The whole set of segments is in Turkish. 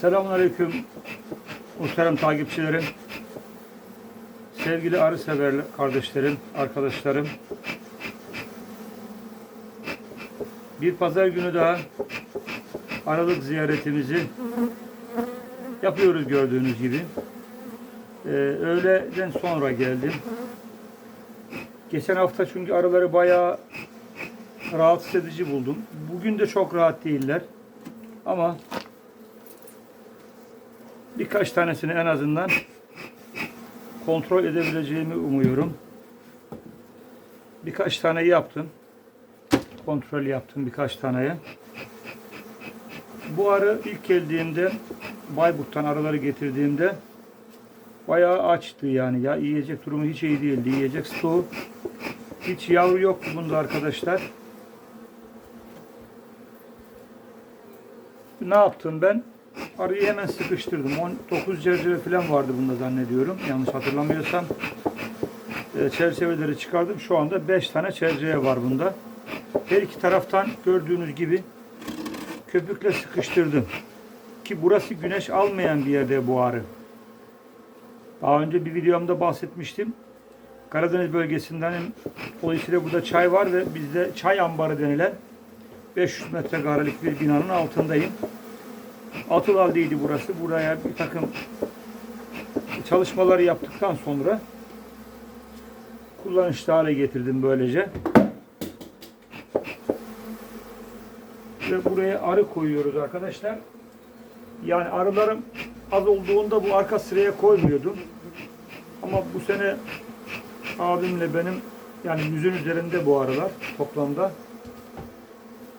Selamünaleyküm muhterem takipçilerim. Sevgili arı sever kardeşlerim, arkadaşlarım. Bir pazar günü daha aralık ziyaretimizi yapıyoruz gördüğünüz gibi. Ee, öğleden sonra geldim. Geçen hafta çünkü arıları bayağı rahatsız edici buldum. Bugün de çok rahat değiller. Ama birkaç tanesini en azından kontrol edebileceğimi umuyorum. Birkaç tane yaptım. Kontrol yaptım birkaç taneye. Bu arı ilk geldiğimde Bayburt'tan arıları getirdiğimde bayağı açtı yani. Ya yiyecek durumu hiç iyi değildi. Yiyecek stoğu hiç yavru yoktu bunda arkadaşlar. Ne yaptım ben? Arıyı hemen sıkıştırdım. 19 çerçeve falan vardı bunda zannediyorum. Yanlış hatırlamıyorsam. E, çerçeveleri çıkardım. Şu anda 5 tane çerçeve var bunda. Her iki taraftan gördüğünüz gibi köpükle sıkıştırdım. Ki burası güneş almayan bir yerde bu arı. Daha önce bir videomda bahsetmiştim. Karadeniz bölgesinden dolayısıyla burada çay var ve bizde çay ambarı denilen 500 metrekarelik bir binanın altındayım. Atılal'deydi burası. Buraya bir takım çalışmaları yaptıktan sonra kullanışlı hale getirdim böylece. Ve buraya arı koyuyoruz arkadaşlar. Yani arılarım az olduğunda bu arka sıraya koymuyordum. Ama bu sene abimle benim yani yüzün üzerinde bu arılar toplamda.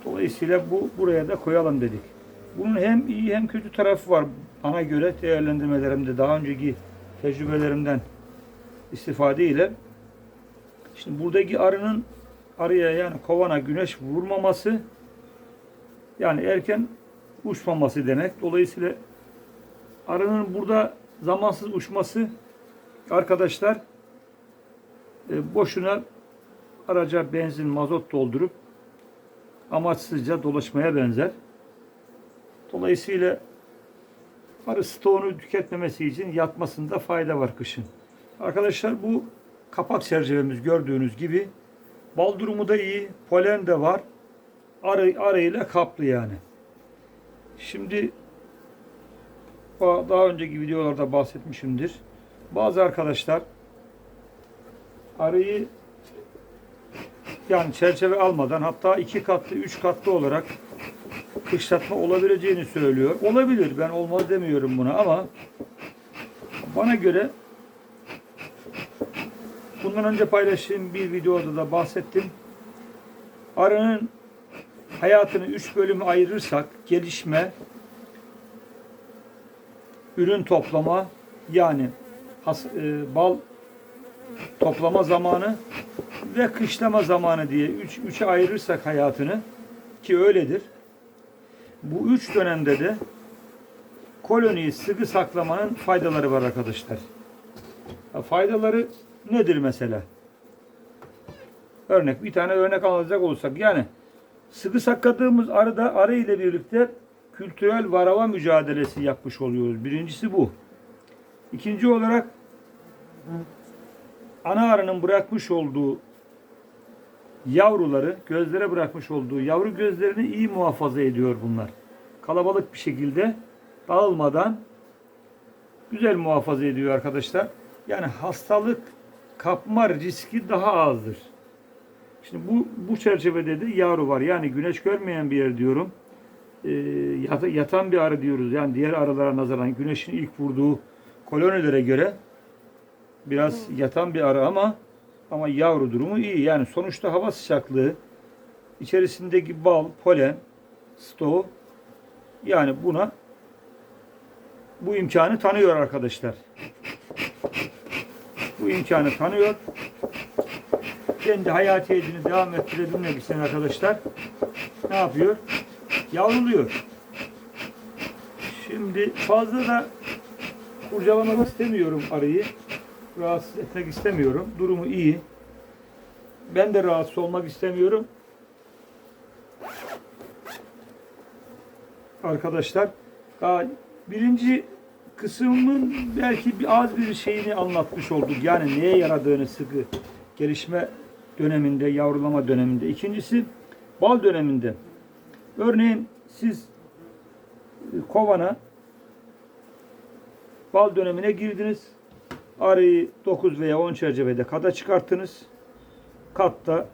Dolayısıyla bu buraya da koyalım dedik. Bunun hem iyi hem kötü tarafı var. Bana göre değerlendirmelerimde daha önceki tecrübelerimden istifade ile şimdi buradaki arının arıya yani kovana güneş vurmaması yani erken uçmaması demek. Dolayısıyla arının burada zamansız uçması arkadaşlar e, boşuna araca benzin, mazot doldurup amaçsızca dolaşmaya benzer. Dolayısıyla arı stoğunu tüketmemesi için yatmasında fayda var kışın. Arkadaşlar bu kapak çerçevemiz gördüğünüz gibi bal durumu da iyi, polen de var. Arı, arıyla kaplı yani. Şimdi daha önceki videolarda bahsetmişimdir. Bazı arkadaşlar arıyı yani çerçeve almadan hatta iki katlı, üç katlı olarak kışlatma olabileceğini söylüyor. Olabilir. Ben olmaz demiyorum buna ama bana göre bundan önce paylaştığım bir videoda da bahsettim. Arının hayatını üç bölüme ayırırsak gelişme, ürün toplama yani has, e, bal toplama zamanı ve kışlama zamanı diye üç, üçe ayırırsak hayatını ki öyledir. Bu üç dönemde de koloniyi sıkı saklamanın faydaları var arkadaşlar. Faydaları nedir mesela? Örnek bir tane örnek alacak olursak yani sıkı sakladığımız arıda arı ile birlikte kültürel varava mücadelesi yapmış oluyoruz. Birincisi bu. İkinci olarak ana arının bırakmış olduğu yavruları, gözlere bırakmış olduğu yavru gözlerini iyi muhafaza ediyor bunlar. Kalabalık bir şekilde dağılmadan güzel muhafaza ediyor arkadaşlar. Yani hastalık kapma riski daha azdır. Şimdi bu bu çerçevede de yavru var. Yani güneş görmeyen bir yer diyorum. E, yatan bir arı diyoruz. Yani diğer arılara nazaran güneşin ilk vurduğu kolonilere göre biraz yatan bir arı ama ama yavru durumu iyi. Yani sonuçta hava sıcaklığı, içerisindeki bal, polen, stoğu yani buna bu imkanı tanıyor arkadaşlar. Bu imkanı tanıyor. Kendi hayatiyetini devam ettirebilmek için arkadaşlar ne yapıyor? Yavruluyor. Şimdi fazla da kurcalamak istemiyorum arıyı rahatsız etmek istemiyorum. Durumu iyi. Ben de rahatsız olmak istemiyorum. Arkadaşlar birinci kısmın belki bir az bir şeyini anlatmış olduk. Yani neye yaradığını sıkı gelişme döneminde, yavrulama döneminde. İkincisi bal döneminde. Örneğin siz e, kovana bal dönemine girdiniz. Arıyı 9 veya 10 çerçevede kada çıkarttınız. Katta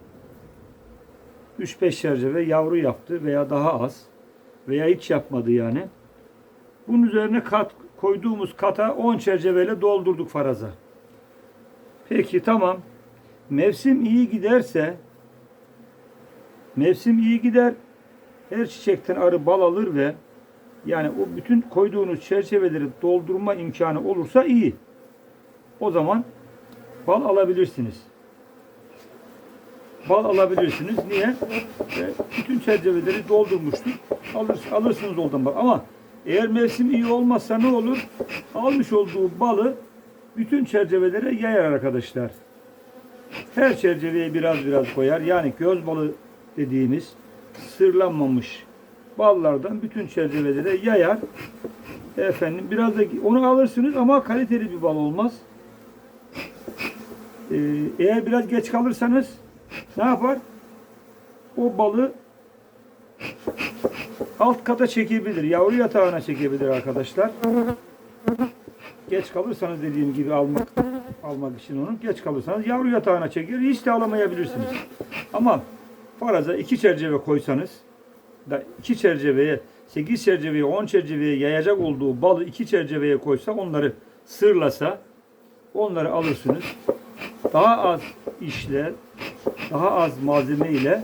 3-5 çerçeve yavru yaptı veya daha az veya hiç yapmadı yani. Bunun üzerine kat koyduğumuz kata 10 çerçeveyle doldurduk faraza. Peki tamam. Mevsim iyi giderse mevsim iyi gider. Her çiçekten arı bal alır ve yani o bütün koyduğunuz çerçeveleri doldurma imkanı olursa iyi. O zaman bal alabilirsiniz. Bal alabilirsiniz. Niye? E, bütün çerçeveleri doldurmuştur. Alır, alırsınız oradan bal. Ama eğer mevsim iyi olmazsa ne olur? Almış olduğu balı bütün çerçevelere yayar arkadaşlar. Her çerçeveye biraz biraz koyar. Yani göz balı dediğimiz sırlanmamış ballardan bütün çerçevelere yayar. Efendim biraz da onu alırsınız ama kaliteli bir bal olmaz. Ee, eğer biraz geç kalırsanız ne yapar? O balı alt kata çekebilir. Yavru yatağına çekebilir arkadaşlar. Geç kalırsanız dediğim gibi almak almak için onu geç kalırsanız yavru yatağına çeker. Hiç de alamayabilirsiniz. Ama faraza iki çerçeve koysanız da iki çerçeveye 8 çerçeveye 10 çerçeveye yayacak olduğu balı iki çerçeveye koysa onları sırlasa onları alırsınız. Daha az işle daha az malzeme ile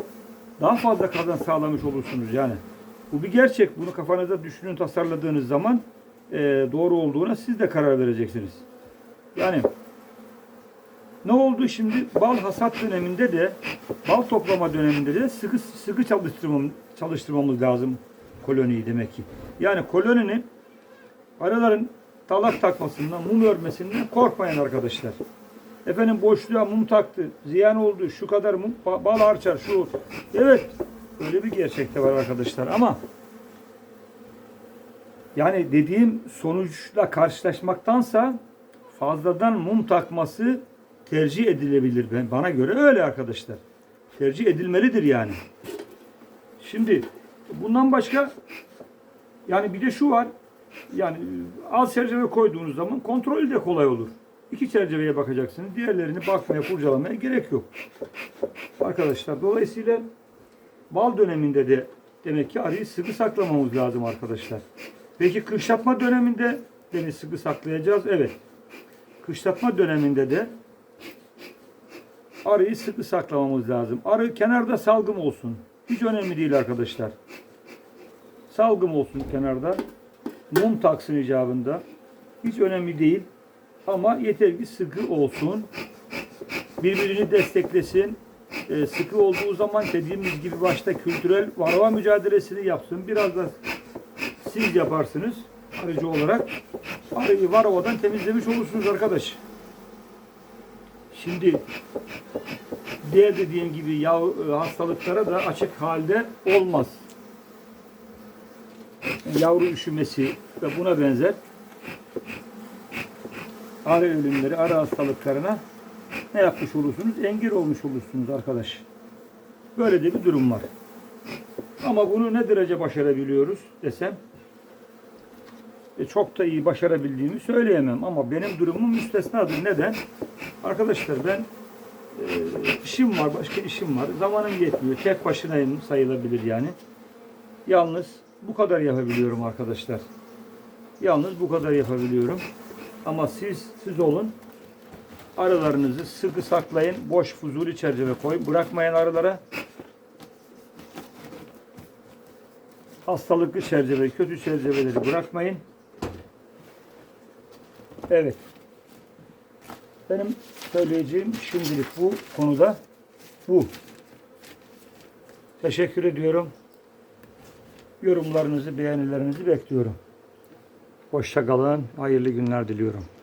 daha fazla kazanç sağlamış olursunuz yani. Bu bir gerçek. Bunu kafanıza düşünün, tasarladığınız zaman e, doğru olduğuna siz de karar vereceksiniz. Yani ne oldu şimdi? Bal hasat döneminde de, bal toplama döneminde de sıkı sıkı çalıştırmam, çalıştırmamız lazım koloniyi demek ki. Yani koloninin arıların talak takmasından, mum örmesinden korkmayın arkadaşlar. Efendim boşluğa mum taktı, ziyan oldu, şu kadar mum, ba- bal harçar, şu. Evet, öyle bir gerçek de var arkadaşlar ama yani dediğim sonuçla karşılaşmaktansa fazladan mum takması tercih edilebilir. Ben bana göre öyle arkadaşlar. Tercih edilmelidir yani. Şimdi bundan başka yani bir de şu var. Yani az çerçeve koyduğunuz zaman kontrolü de kolay olur. İki çerçeveye bakacaksınız. Diğerlerini bakmaya, kurcalamaya gerek yok. Arkadaşlar dolayısıyla bal döneminde de demek ki arıyı sıkı saklamamız lazım arkadaşlar. Peki kışlatma döneminde de sıkı saklayacağız? Evet. Kışlatma döneminde de arıyı sıkı saklamamız lazım. Arı kenarda salgım olsun. Hiç önemli değil arkadaşlar. Salgım olsun kenarda. Mum taksın icabında. Hiç önemli değil. Ama yeter ki sıkı olsun. Birbirini desteklesin. Ee, sıkı olduğu zaman dediğimiz gibi başta kültürel varroa mücadelesini yapsın. Biraz da siz yaparsınız arıcı olarak. Arıyı varroadan temizlemiş olursunuz arkadaş. Şimdi diğer dediğim gibi yav, e, hastalıklara da açık halde olmaz. Yavru üşümesi ve buna benzer arı ölümleri, arı hastalıklarına ne yapmış olursunuz? Engel olmuş olursunuz arkadaş. Böyle de bir durum var. Ama bunu ne derece başarabiliyoruz desem e, çok da iyi başarabildiğimi söyleyemem ama benim durumum müstesnadır. Neden? Arkadaşlar ben e, işim var, başka işim var. Zamanım yetmiyor. Tek başınayım sayılabilir yani. Yalnız bu kadar yapabiliyorum arkadaşlar. Yalnız bu kadar yapabiliyorum. Ama siz siz olun. Arılarınızı sıkı saklayın. Boş fuzuli çerçeve koyun. Bırakmayın arılara. Hastalıklı çerçeve, kötü çerçeveleri bırakmayın. Evet. Benim söyleyeceğim şimdilik bu konuda bu. Teşekkür ediyorum. Yorumlarınızı, beğenilerinizi bekliyorum. Hoşça kalın. Hayırlı günler diliyorum.